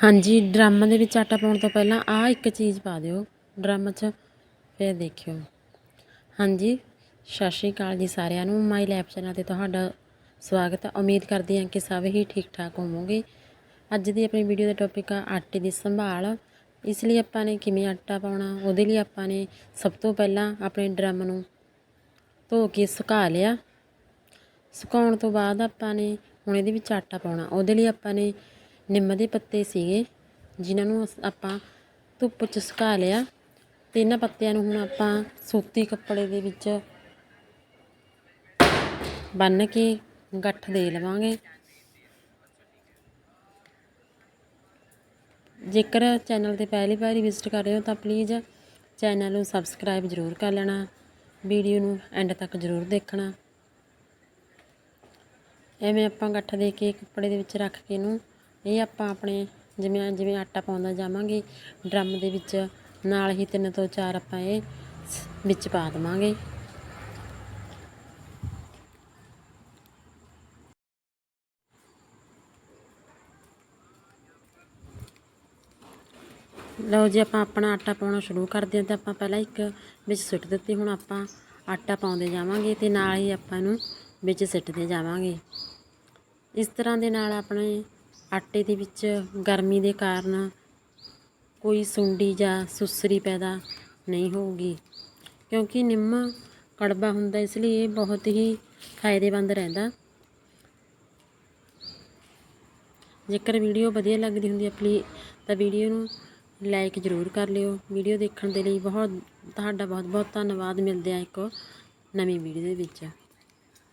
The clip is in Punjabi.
ਹਾਂਜੀ ਡਰਮ ਦੇ ਵਿੱਚ ਆਟਾ ਪਾਉਣ ਤੋਂ ਪਹਿਲਾਂ ਆਹ ਇੱਕ ਚੀਜ਼ ਪਾ ਦਿਓ ਡਰਮ 'ਚ, ਫਿਰ ਦੇਖਿਓ। ਹਾਂਜੀ, ਸਤਿ ਸ਼੍ਰੀ ਅਕਾਲ ਜੀ ਸਾਰਿਆਂ ਨੂੰ ਮਾਈ ਲੈਬ ਚੈਨਲ ਤੇ ਤੁਹਾਡਾ ਸਵਾਗਤ ਹੈ। ਉਮੀਦ ਕਰਦੇ ਹਾਂ ਕਿ ਸਭ ਹੀ ਠੀਕ ਠਾਕ ਹੋਵੋਗੇ। ਅੱਜ ਦੀ ਆਪਣੀ ਵੀਡੀਓ ਦਾ ਟੌਪਿਕ ਆ ਆਟੇ ਦੀ ਸੰਭਾਲ। ਇਸ ਲਈ ਆਪਾਂ ਨੇ ਕਿਵੇਂ ਆਟਾ ਪਾਉਣਾ, ਉਹਦੇ ਲਈ ਆਪਾਂ ਨੇ ਸਭ ਤੋਂ ਪਹਿਲਾਂ ਆਪਣੇ ਡਰਮ ਨੂੰ ਧੋ ਕੇ ਸੁਕਾ ਲਿਆ। ਸੁਕਾਉਣ ਤੋਂ ਬਾਅਦ ਆਪਾਂ ਨੇ ਹੁਣ ਇਹਦੇ ਵਿੱਚ ਆਟਾ ਪਾਉਣਾ। ਉਹਦੇ ਲਈ ਆਪਾਂ ਨੇ ਨਿੰਮ ਦੇ ਪੱਤੇ ਸੀਗੇ, ਜਿਨ੍ਹਾਂ ਨੂੰ ਅਸ- ਆਪਾਂ ਧੁੱਪ 'ਚ ਸੁਕਾ ਲਿਆ। ਤੇ ਇਹਨਾਂ ਪੱਤਿਆਂ ਨੂੰ ਹੁਣ ਆਪਾਂ ਸੂਤੀ ਕੱਪੜੇ ਦੇ ਵਿੱਚ ਬੰਨ੍ਹ ਕੇ ਗੱਠ ਦੇ ਲਵਾਂਗੇ। ਜੇਕਰ ਚੈਨਲ ਤੇ ਪਹਿਲੀ ਵਾਰੀ ਵਿਜ਼ਿਟ ਕਰ ਰਹੇ ਹੋ ਤਾਂ ਪਲੀਜ਼ ਚੈਨਲ ਨੂੰ ਸਬਸਕ੍ਰਾਈਬ ਜ਼ਰੂਰ ਕਰ ਲੈਣਾ, ਵੀਡੀਓ ਨੂੰ ਐਂਡ ਤੱਕ ਜ਼ਰੂਰ ਦੇਖਣਾ। ਐਵੇਂ ਆਪਾਂ ਗੱਠ ਦੇ ਕੇ ਕੱਪੜੇ ਦੇ ਵਿੱਚ ਰੱਖ ਕੇ ਇਹਨੂੰ ਇਹ ਆਪਾਂ ਆਪਣੇ ਜਿਵੇਂ ਜਿਵੇਂ ਆਟਾ ਪਾਉਂਦਾ ਜਾਵਾਂਗੇ ਡਰਮ ਦੇ ਵਿੱਚ ਨਾਲ ਹੀ ਤਿੰਨ ਤੋਂ ਚਾਰ ਆਪਾਂ ਇਹ ਸ- ਵਿੱਚ ਪਾ ਦੇਵਾਂਗੇ। ਲਓ ਜੀ, ਆਪਾਂ ਆਪਣਾ ਆਟਾ ਪਾਉਣਾ ਸ਼ੁਰੂ ਕਰਦੇ ਹਾਂ ਤਾਂ ਆਪਾਂ ਪਹਿਲਾਂ ਇੱਕ ਵਿੱਚ ਸੁੱਟ ਦਿੱਤੀ, ਹੁਣ ਆਪਾਂ ਆਟਾ ਪਾਉਂਦੇ ਜਾਵਾਂਗੇ ਤੇ ਨਾਲ ਹੀ ਆਪਾਂ ਇਹਨੂੰ ਵਿੱਚ ਸਿੱਟਦੇ ਜਾਵਾਂਗੇ। ਇਸ ਤਰ੍ਹਾਂ ਦੇ ਨਾਲ ਆਪਣੇ ਆਟੇ ਦੇ ਵਿੱਚ ਗਰਮੀ ਦੇ ਕਾਰਨ ਕੋਈ ਸੁੰਡੀ ਜਾਂ ਸੁਸਰੀ ਪੈਦਾ ਨਹੀਂ ਹੋਊਗੀ, ਕਿਉਂਕਿ ਨਿੰਮ ਕੜਵਾ ਹੁੰਦਾ, ਇਸ ਲਈ ਇਹ ਬਹੁਤ ਹੀ ਫਾਇਦੇਮੰਦ ਰਹਿੰਦਾ। ਜੇਕਰ ਵੀਡੀਓ ਵਧੀਆ ਲੱਗਦੀ ਹੁੰਦੀ ਹੈ ਪਲੀਜ਼ ਤਾਂ ਵੀਡੀਓ ਨੂੰ ਲਾਈਕ ਜ਼ਰੂਰ ਕਰ ਲਿਓ। ਵੀਡੀਓ ਦੇਖਣ ਦੇ ਲਈ ਬਹੁਤ, ਤੁਹਾਡਾ ਬਹੁਤ ਬਹੁਤ ਧੰਨਵਾਦ। ਮਿਲਦੇ ਆ ਇੱਕ ਨਵੀਂ ਵੀਡੀਓ ਦੇ ਵਿੱਚ।